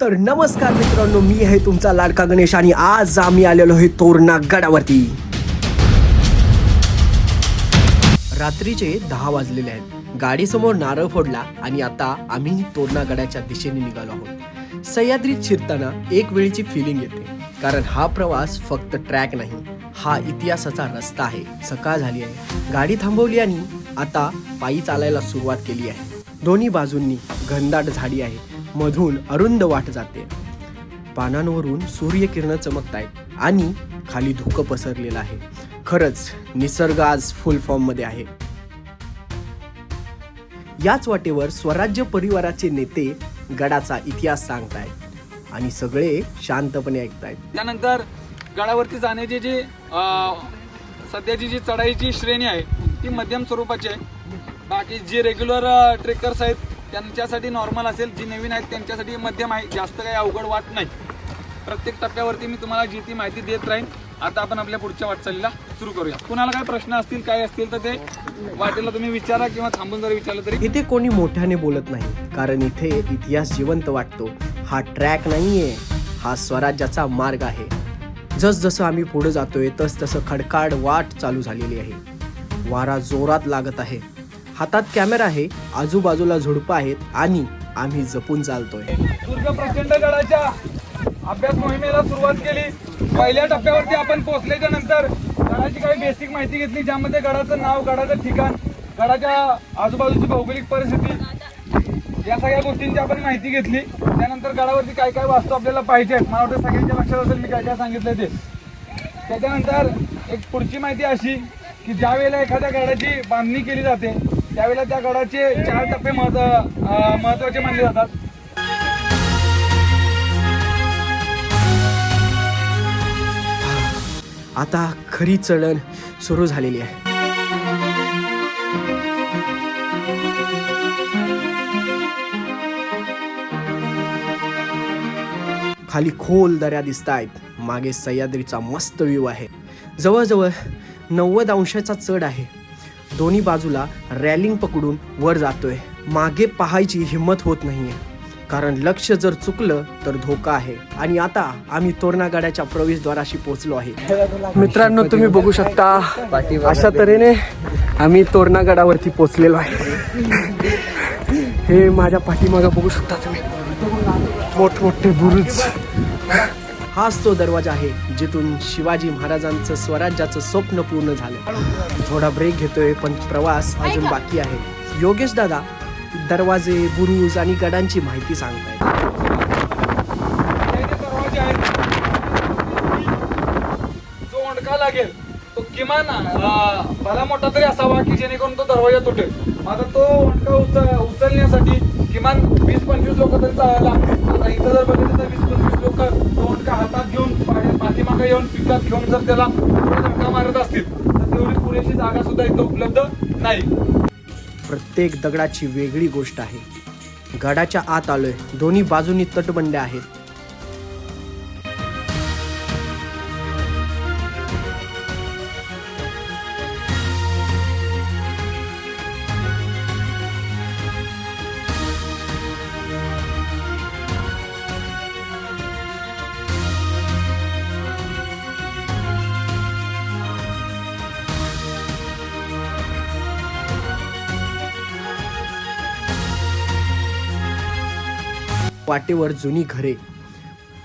तर नमस्कार मित्रांनो मी आहे तुमचा लाडका गणेश आणि आज आम्ही आलेलो आहे तोरणा गडावरती. रात्रीचे दहा वाजलेले आहेत. गाडीसमोर नारळ फोडला आणि आता आम्ही तोरणा गडाच्या दिशेने निघालो आहोत. सह्याद्रीत शिरताना एक वेळची फिलिंग येते कारण हा प्रवास फक्त ट्रॅक नाही हा इतिहासाचा रस्ता आहे. सकाळ झाली आहे. गाडी थांबवली आणि आता पायी चालायला सुरुवात केली आहे. दोन्ही बाजूंनी घनदाट झाडी आहे. मधून अरुंद वाट जाते. पानांवरून सूर्यकिरण चमकताय आणि खाली धुकं पसरलेलं आहे. खरंच निसर्ग आज फुल फॉर्ममध्ये आहे. याच वाटेवर स्वराज्य परिवाराचे नेते गडाचा इतिहास सांगतायत आणि सगळे शांतपणे ऐकतायत. त्यानंतर गडावरती जाण्याची जी सध्याची जी चढाईची श्रेणी आहे ती मध्यम स्वरूपाची आहे. बाकी जे रेग्युलर ट्रेकर्स आहेत त्यांच्यासाठी नॉर्मल असेल जी नवीन आहेत त्यांच्यासाठी मध्यम आहे जास्त काही अवघड वाट नाही. प्रत्येक टप्प्यावरती मी तुम्हाला जी ती माहिती देत राहीन. आता आपण आपल्या पुढच्या वाटचालीला सुरू करूया. कुणाला काय प्रश्न असतील काय असतील तर ते वाटेला तुम्ही विचारा किंवा थांबून जरी विचारलं तरी. इथे कोणी मोठ्याने बोलत नाही कारण इथे इतिहास जिवंत वाटतो. हा ट्रॅक नाहीये हा स्वराज्याचा मार्ग आहे. जसजसं आम्ही पुढे जातोय तस तसं खडकाड वाट चालू झालेली आहे. वारा जोरात लागत आहे. हातात कॅमेरा आहे आजूबाजूला झुडपं आहेत आणि आम्ही जपून चालतोय. दुर्ग प्रचंड गडाच्या अभ्यास मोहिमेला सुरुवात केली. पहिल्या टप्प्यावरती आपण पोहोचल्याच्या नंतर गडाची काही बेसिक माहिती घेतली ज्यामध्ये गडाचं नाव गडाचं ठिकाण गडाच्या आजूबाजूची भौगोलिक परिस्थिती या सगळ्या गोष्टींची आपण माहिती घेतली. त्यानंतर गडावरती काय काय वास्तू आपल्याला पाहिजे मला वाटतं सगळ्यांच्या लक्षात असेल मी काय काय सांगितलं ते. त्याच्यानंतर एक पुढची माहिती अशी की ज्या वेळेला एखाद्या गडाची बांधणी केली जाते त्यावेळेला त्या गडाचे चार टप्पे महत्त्व महत्त्वाचे मानले जातात. आता खरी चढण सुरू झालेली आहे. खाली खोल दऱ्या दिसत आहेत मागे सह्याद्रीचा मस्त व्ह्यू आहे. जवळजवळ नव्वद अंशाचा चढ आहे. दोन्ही बाजूला रॅलिंग पकडून वर जातोय. मागे पाहायची हिंमत होत नाहीये. कारण लक्ष जर चुकलं तर धोका आहे. आणि आता आम्ही तोरणागाड्याच्या प्रवेशद्वाराशी पोहोचलो आहे. मित्रांनो तुम्ही बघू शकता अशा तऱ्हेने आम्ही तोरणागडावरती पोचलेलो आहे. हे माझ्या पाठीमागं बघू शकता तुम्ही. मोठमोठे बुरुज. हाच तो दरवाजा आहे जिथून शिवाजी महाराजांचं स्वराज्याचं स्वप्न पूर्ण झालं. थोडा ब्रेक घेतोय पण प्रवास अजून बाकी आहे. योगेश दादा दरवाजे बुरुज आणि गडांची माहिती सांगतायत. जे दरवाजे आहेत जो ओंडका लागेल तो किमान भला मोठा तरी असावा की जेणेकरून तो दरवाजा तुटेल. आता तो ओंडका उचलण्यासाठी किमान वीस पंचवीस लोक तरी चालायला आता इथं जर बघितलं तर वीस पंचवीस लोक दोन का हातात घेऊन पाठीमागे येऊन पिकात घेऊन जर त्याला धक्का मारत असतील तर तेवढी पुरेशी जागा सुद्धा इथं उपलब्ध नाही. प्रत्येक दगडाची वेगळी गोष्ट आहे. गडाच्या आत आलोय. दोन्ही बाजूनी तटबंड्या आहेत. वाटेवर जुनी घरे.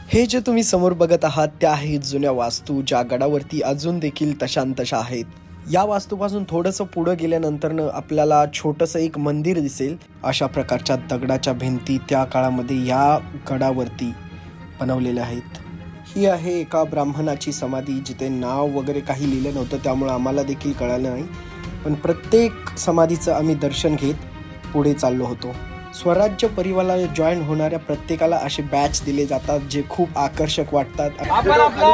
हे जे तुम्ही समोर बघत आहात त्या आहेत जुन्या वास्तू ज्या गडावरती अजून देखील तशान तशा आहेत. या वास्तूपासून थोडंसं पुढं गेल्यानंतरनं आपल्याला छोटंसं एक मंदिर दिसेल अशा प्रकारच्या दगडाच्या भिंती त्या काळामध्ये या गडावरती बनवलेल्या आहेत. ही आहे एका ब्राह्मणाची समाधी जिथे नाव वगैरे काही लिहिलं नव्हतं त्यामुळे आम्हाला देखील कळालं नाही. पण प्रत्येक समाधीचं आम्ही दर्शन घेत पुढे चाललो होतो. स्वराज्य परिवाराला जॉईन होणाऱ्या प्रत्येकाला असे बॅच दिले जातात जे खूप आकर्षक वाटतात. आपण आपला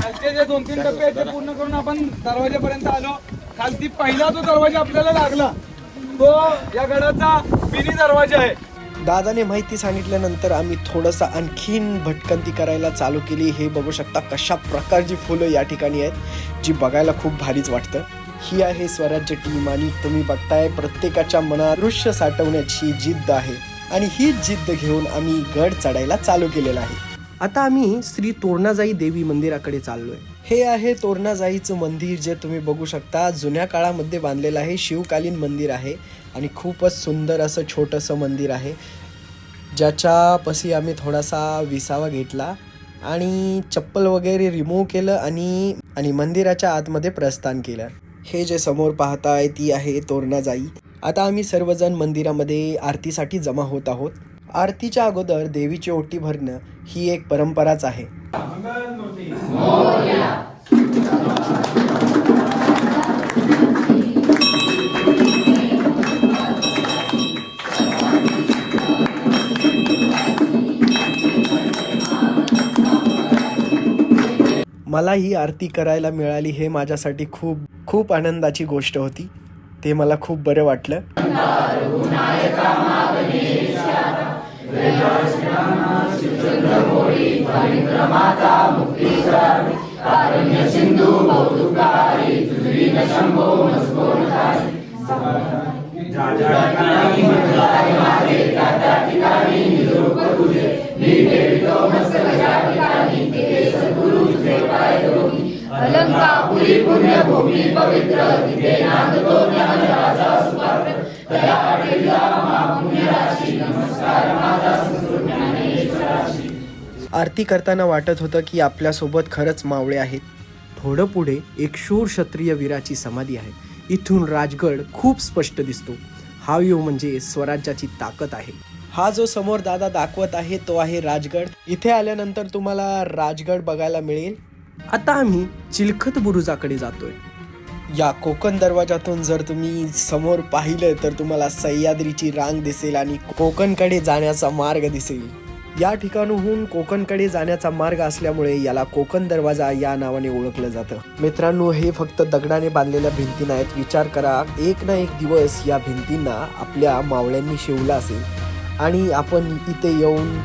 खालचे जे दोन तीन टप्पे आहेत ते पूर्ण करून आपण दरवाजापर्यंत आलो. खालती पहिला जो दरवाजा आपल्याला लागला तो या गडाचा मिनी दरवाजा आहे. दादाने माहिती सांगितल्यानंतर आम्ही थोडंसं आणखीन भटकंती करायला चालू केली. हे बघू शकता कशा प्रकारची फुलं या ठिकाणी आहेत जी बघायला खूप भारीच वाटतं. ही आहे स्वराज्य टीम आणि तुम्ही बघताय प्रत्येकाच्या मनात दृश्य साठवण्याची जिद्द आहे. आणि हीच जिद्द घेऊन आम्ही गड चढायला चालू केलेला आहे. आता आम्ही श्री तोरणाजाई देवी मंदिराकडे चाललोय. हे आहे तोरणाजाईचं मंदिर जे तुम्ही बघू शकता. जुन्या काळामध्ये बांधलेलं आहे. शिवकालीन मंदिर आहे. आणि खूपच सुंदर असं छोटंसं मंदिर आहे. ज्याच्यापाशी आम्ही थोडासा विसावा घेतला आणि चप्पल वगैरे रिमूव्ह केलं आणि आणि मंदिराच्या आतमध्ये प्रस्थान केलं. हे जे समोर पाहताय ती आहे तोरणाजाई. आता आम्ही सर्वजण मंदिरामध्ये आरतीसाठी जमा होत आहोत. आरतीच्या अगोदर देवीची ओटी भरणं ही एक परंपराच आहे. मला ही आरती करायला मिळाली हे माझ्यासाठी खूप खूप आनंदाची गोष्ट होती. ते मला खूप बरं वाटलं. भूमी पवित्र तिथे नांदतो ज्ञान राजा सुपात्र तया मा पुण्यराशी नमस्कार माझा संस्कृत ज्ञानेश्वराशी. आरती करताना वाटत होतं की आपल्यासोबत खरंच मावळे आहेत. थोडं पुढे एक शूर क्षत्रिय वीराची समाधी आहे. इथून राजगड खूप स्पष्ट दिसतो. हा व्ह्यू म्हणजे स्वराज्याची ताकद आहे. हा जो समोर दादा दाखवत आहे तो आहे राजगड. इथे आल्यानंतर तुम्हाला राजगड बघायला मिळेल. आता आम्ही चिलखत बुरुजाकडे जातोय. या कोकण दरवाजातून जर तुम्ही समोर पाहिलं तर तुम्हाला सह्याद्रीची रांग दिसेल आणि कोकणकडे जाण्याचा मार्ग दिसेल. या ठिकाणाहून कोकणकडे जाण्याचा मार्ग असल्यामुळे याला कोकण दरवाजा या नावाने ओळखलं जातं. मित्रांनो हे फक्त दगडाने बांधलेल्या भिंती नाहीत विचार करा एक ना एक दिवस या भिंतींना आपल्या मावळ्यांनी शिवला असेल. आणि आपण इथे येऊन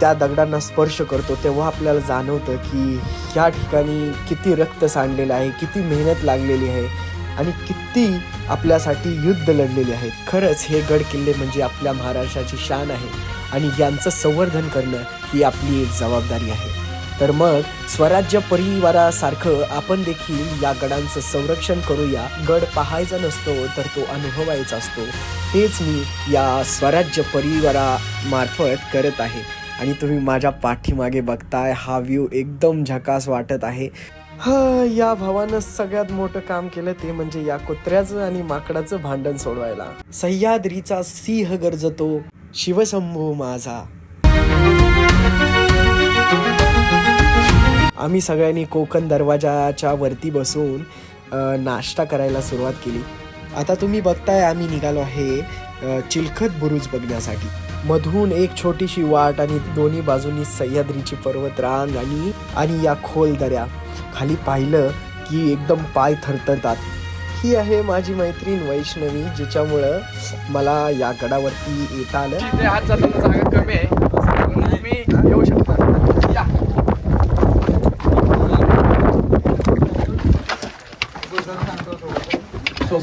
त्या दगडांना स्पर्श करतो तेव्हा आपल्याला जाणवतं की ह्या ठिकाणी किती रक्त सांडलेलं आहे किती मेहनत लागलेली आहे आणि किती आपल्यासाठी युद्ध लढलेले आहेत खरंच हे गड किल्ले म्हणजे आपल्या महाराष्ट्राची शान आहे आणि यांचं संवर्धन करणं ही आपली एक जबाबदारी आहे. तर मग स्वराज्य परिवारासारखं आपण देखील या गडांचं संरक्षण करूया. गड पाहायचा नसतो तर तो अनुभवायचा असतो. तेच मी या स्वराज्य परिवारामार्फत करत आहे. आणि तुम्ही माझ्या पाठीमागे बघताय हा व्ह्यू एकदम झकास वाटत आहे. हा या भावानं सगळ्यात मोठं काम केलं ते म्हणजे या कुत्र्याचं आणि माकडाचं भांडण सोडवायला. सह्याद्रीचा सिंह गरजतो. शिवशंभू माझा. आम्ही सगळ्यांनी कोकण दरवाजाच्या वरती बसून नाश्ता करायला सुरुवात केली. आता तुम्ही बघताय आम्ही निघालो आहे चिलखत बुरुज बघण्यासाठी. मधून एक छोटीशी वाट आणि दोन्ही बाजूनी सह्याद्रीची पर्वतरांग आणि आणि या खोल दऱ्या. खाली पाहिलं की एकदम पाय थरथरतात. ही आहे माझी मैत्रीण वैष्णवी जिच्यामुळं मला या गडावरती येता आलं. हात जाताना जागा कमी आहे म्हणून तुम्ही येऊ शकता या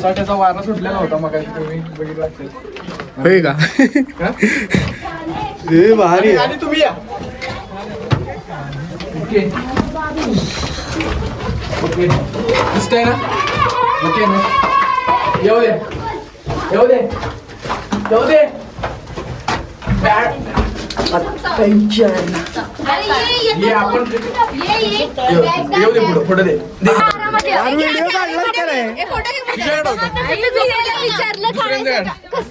सोसायटीचा वारा सुटलेला होता मग तुम्ही बघितला होय का? भारी. आणि तुम्ही या. ओके. ओके. दिसतंय ना? ओके ना? येऊ दे. येऊ दे. येऊ दे. बॅट. ये आपण येऊ येऊ दे पुढं पुढं दे. दे. व्हिडिओ काढलाच का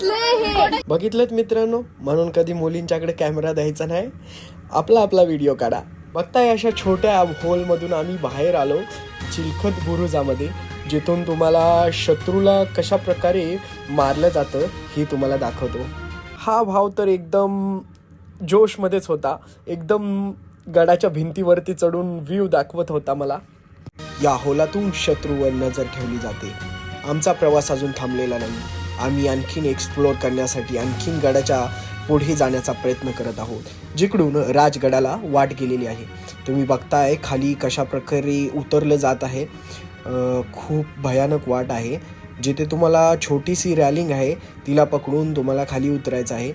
नाही हे? बघितलं मित्रांनो म्हणून कधी मुलींच्याकडे कॅमेरा द्यायचा नाही. आपला आपला व्हिडिओ काढा. बघताय अशा छोट्या होलमधून आम्ही बाहेर आलो चिलखत बुरुजामध्ये जिथून तुम्हाला शत्रूला कशा प्रकारे मारलं जातं हे तुम्हाला दाखवतो. हा भाव तर एकदम जोशमध्येच होता. एकदम गडाच्या भिंतीवरती चढून व्ह्यू दाखवत होता मला. या होलातून शत्रूवर नजर ठेवली जाते. आमचा प्रवास अजून थांबलेला नाही. आम्ही आणखीन एक्सप्लोअर करण्यासाठी आणखीन गडाच्या पुढे जाण्याचा प्रयत्न करत आहोत जिकडून राजगडाला वाट गेलेली आहे. तुम्ही बघताय खाली कशा प्रकारे उतरलं जात आहे. खूप भयानक वाट आहे. जिथे तुम्हाला छोटीशी रॅलिंग आहे तिला पकडून तुम्हाला खाली उतरायचं आहे.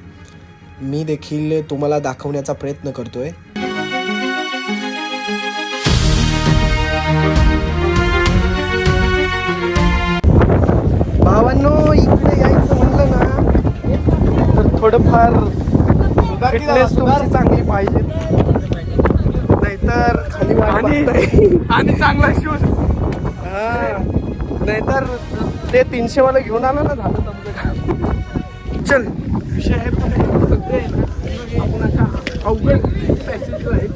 मी देखील तुम्हाला दाखवण्याचा प्रयत्न करतो आहे भावांनो इकडे यायचं म्हणलं ना तर थोडंफार फिटनेस तुमची चांगली पाहिजे. नाहीतर खाली आणि- चांगला शूज हा. नाहीतर ते तीनशे वाला घेऊन आला ना झालं तुमचं. चल. विषय आहे. आपण आता अवघड पॅसेज आहे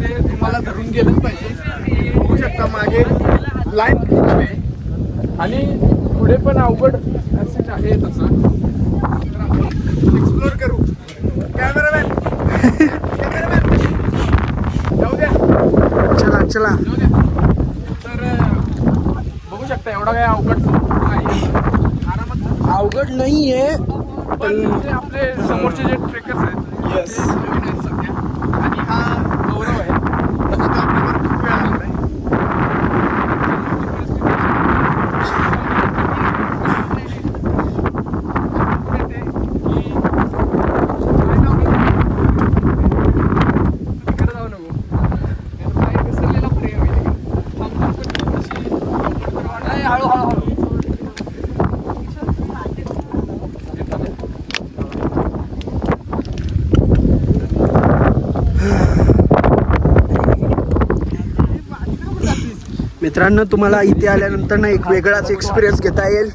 ते तुम्हाला धरून गेलंच पाहिजे. बघू शकता मागे लाईन आणि पुढे पण अवघड पॅसेज आहे तसा. एक्सप्लोर करू. कॅमेरामॅन जाऊ द्या. चला चला. जाऊ द्या. तर बघू शकता एवढा काय अवघड नाही. आरामात अवघड नाहीये पण जे आपले समोरचे जे ट्रेकर्स आहेत Yes. मित्रांनो तुम्हाला इथे आल्यानंतर ना एक वेगळाच एक्सपिरियन्स घेता येईल.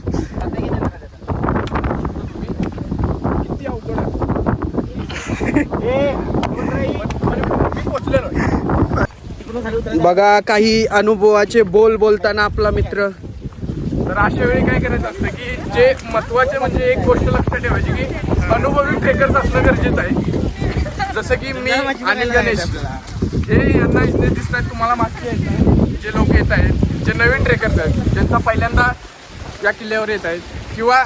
बघा काही अनुभवाचे बोल बोलताना आपला मित्र. तर अशा वेळी काय करायचं असतं की जे महत्त्वाचे म्हणजे एक गोष्ट लक्षात ठेवायची की अनुभवी ट्रेकर्स असणं गरजेचं आहे. जसं की मी आणि गणेश. हे यांना इथे दिसत आहेत तुम्हाला माहिती आहे. जे लोक येत आहेत जे नवीन ट्रेकर्स आहेत ज्यांचा पहिल्यांदा या किल्ल्यावर येत आहेत किंवा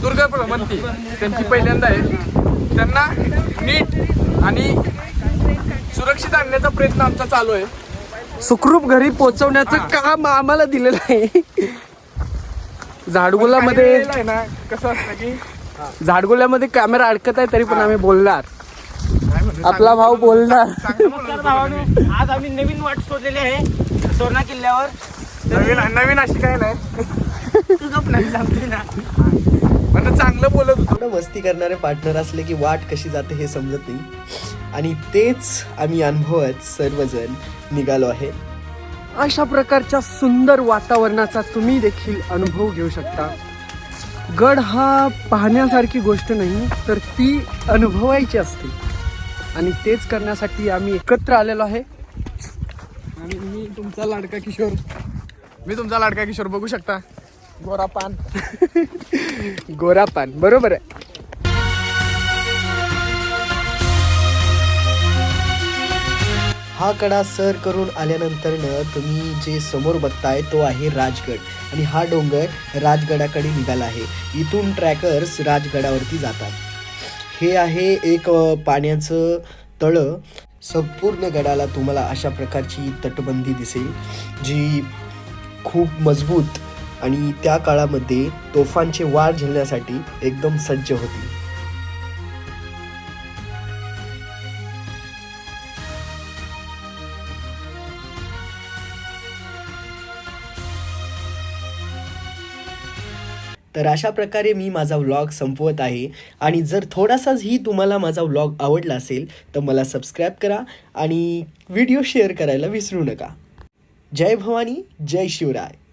दुर्गा भ्रमंती त्यांची पहिल्यांदा आहे त्यांना नीट आणि सुरक्षित आणण्याचा प्रयत्न आमचा चालू आहे. सुखरूप घरी पोहोचवण्याचं काम आम्हाला दिलेलं आहे. झाडगुलामध्ये ना कसं असतं की झाडगुल्यामध्ये कॅमेरा अडकत आहे तरी पण आम्ही बोलणार. आपला भाऊ बोलणार. आज आम्ही नवीन वाट शोधलेली आहे. सोना किल्ल्यावर. नवीन नवीन अशी काय नाही. तू गप नाही सांगते ना. पण चांगलं बोलत होतो. थोडं मस्ती करणारे पार्टनर असले की वाट कशी जाते हे समजत नाही. आणि तेच आम्ही अनुभवत सर्वजण निघालो आहे. अशा प्रकारच्या सुंदर वातावरणाचा तुम्ही देखील अनुभव घेऊ शकता. गड हा पाहण्यासारखी गोष्ट नाही तर ती अनुभवायची असते. आणि तेच करण्यासाठी आम्ही एकत्र आलेलो आहे. आणि मी तुमचा लाडका किशोर. मी तुमचा लाडका किशोर बघू शकता. गोरा पान गोरापान बरोबर आहे. हा कडा सर करून आल्यानंतरनं तुम्ही जे समोर बघताय तो आहे राजगड. आणि हा डोंगर राजगडाकडे निघाला आहे. इथून ट्रॅकर्स राजगडावरती जातात. हे आहे एक पाण्याचं तळं. संपूर्ण गडाला तुम्हाला अशा प्रकारची तटबंदी दिसेल जी खूप मजबूत आणि त्या काळामध्ये तोफांचे वार झेलण्यासाठी एकदम सज्ज होती. तर अशा प्रकारे मी माझा व्लॉग संपवत आहे. आणि जर थोडासाही तुम्हाला माझा व्लॉग आवडला असेल तर मला सबस्क्राईब करा आणि व्हिडिओ शेअर करायला विसरू नका. जय भवानी जय शिवराय.